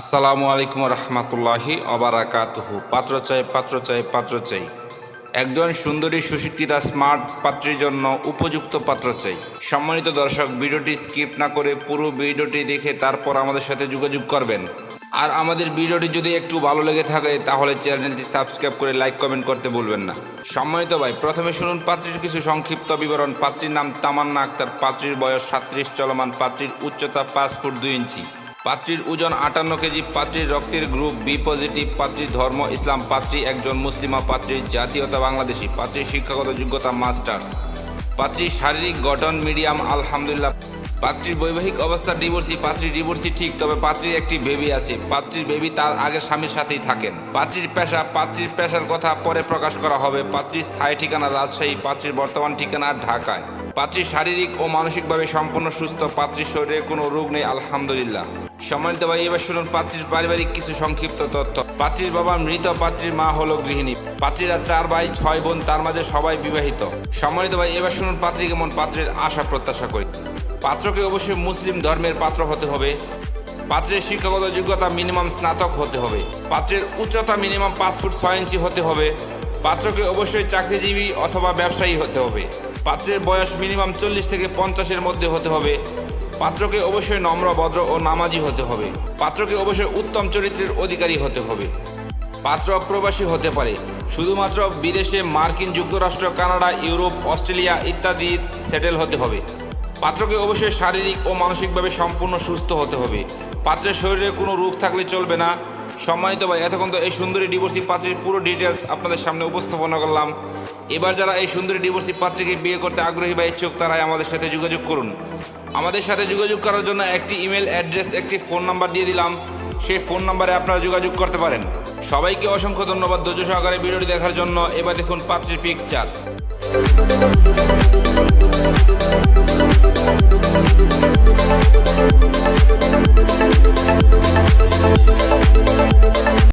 আসসালামু আলাইকুম রহমতুল্লাহি অবারাকাতুহু পাত্র চাই পাত্র চাই পাত্র চাই। একজন সুন্দরী সুশিক্ষিতা, স্মার্ট পাত্রীর জন্য উপযুক্ত পাত্র চাই। সম্মানিত দর্শক, ভিডিওটি স্কিপ না করে পুরো ভিডিওটি দেখে তারপর আমাদের সাথে যোগাযোগ করবেন। আর আমাদের ভিডিওটি যদি একটু ভালো লেগে থাকে, তাহলে চ্যানেলটি সাবস্ক্রাইব করে লাইক, কমেন্ট করতে ভুলবেন না। সম্মানিত ভাই, প্রথমে শুনুন পাত্রীর কিছু সংক্ষিপ্ত বিবরণ। পাত্রীর নাম তামান্না আক্তার, পাত্রীর বয়স সাত্রিশ চলমান পাত্রীর উচ্চতা পাঁচ ফুট দুই ইঞ্চি। পাত্রীর ওজন আটান্ন কেজি, পাত্রীর রক্তের গ্রুপ বি পজিটিভ পাত্রীর ধর্ম, ইসলাম, পাত্রী একজন মুসলিমা পাত্রীর জাতীয়তা বাংলাদেশি পাত্রীর শিক্ষাগত যোগ্যতা মাস্টার্স পাত্রীর শারীরিক গঠন মিডিয়াম, আলহামদুলিল্লাহ। পাত্রীর বৈবাহিক অবস্থা ডিভোর্সি, পাত্রীর ডিভোর্সি ঠিক, তবে পাত্রীর একটি বেবি আছে, পাত্রীর বেবি তার আগের স্বামীর সাথেই থাকেন। পাত্রীর পেশা, পাত্রীর পেশার কথা পরে প্রকাশ করা হবে, পাত্রীর স্থায়ী ঠিকানা রাজশাহী, পাত্রীর বর্তমান ঠিকানা ঢাকায়। পাত্রীর শারীরিক ও মানসিকভাবে সম্পূর্ণ সুস্থ, পাত্রীর শরীরে কোনো রোগ নেই, আলহামদুলিল্লাহ। সম্মানিত ভাই, এবার শুনুন পাত্রীর পারিবারিক কিছু সংক্ষিপ্ত তথ্য। পাত্রীর বাবা মৃত, পাত্রীর মা হলো গৃহিণী। পাত্রীরা চার ভাই, ছয় বোন, তার মাঝে সবাই বিবাহিত। সম্মানিত ভাই, এবার শুনুন পাত্রী কেমন পাত্রের আশা, প্রত্যাশা করি। পাত্রকে অবশ্যই মুসলিম ধর্মের পাত্র হতে হবে। পাত্রের শিক্ষাগত যোগ্যতা মিনিমাম স্নাতক হতে হবে। পাত্রের উচ্চতা মিনিমাম পাঁচ ফুট ছয় ইঞ্চি হতে হবে। পাত্রকে অবশ্যই চাকরিজীবী অথবা ব্যবসায়ী হতে হবে। পাত্রের বয়স মিনিমাম চল্লিশ থেকে পঞ্চাশের মধ্যে হতে হবে। পাত্রকে অবশ্যই নম্র, ভদ্র ও নামাজি হতে হবে। পাত্রকে অবশ্যই উত্তম চরিত্রের অধিকারী হতে হবে। পাত্র প্রবাসী হতে পারে। শুধুমাত্র বিদেশে মার্কিন, যুক্তরাষ্ট্র, কানাডা, ইউরোপ, অস্ট্রেলিয়া ইত্যাদির সেটেল হতে হবে। পাত্রকে অবশ্যই শারীরিক ও মানসিকভাবে সম্পূর্ণ সুস্থ হতে হবে। পাত্রের শরীরে কোনো রোগ থাকলে চলবে না। সম্মানিত ভাই, এতক্ষণ তো এই সুন্দরী ডিভোর্সি পাত্রীর পুরো ডিটেলস আপনাদের সামনে উপস্থাপনা করলাম। এবার যারা এই সুন্দরী ডিভোর্সি পাত্রীকে বিয়ে করতে আগ্রহী বা ইচ্ছুক, তারাই আমাদের সাথে যোগাযোগ করুন। আমাদের সাথে যোগাযোগ করার জন্য একটি ইমেল অ্যাড্রেস একটি ফোন নাম্বার দিয়ে দিলাম। সেই ফোন নাম্বারে আপনারা যোগাযোগ করতে পারেন। সবাইকে অসংখ্য ধন্যবাদ ধৈর্য সহকারে ভিডিওটি দেখার জন্য। এবার দেখুন পাত্রীর পিকচার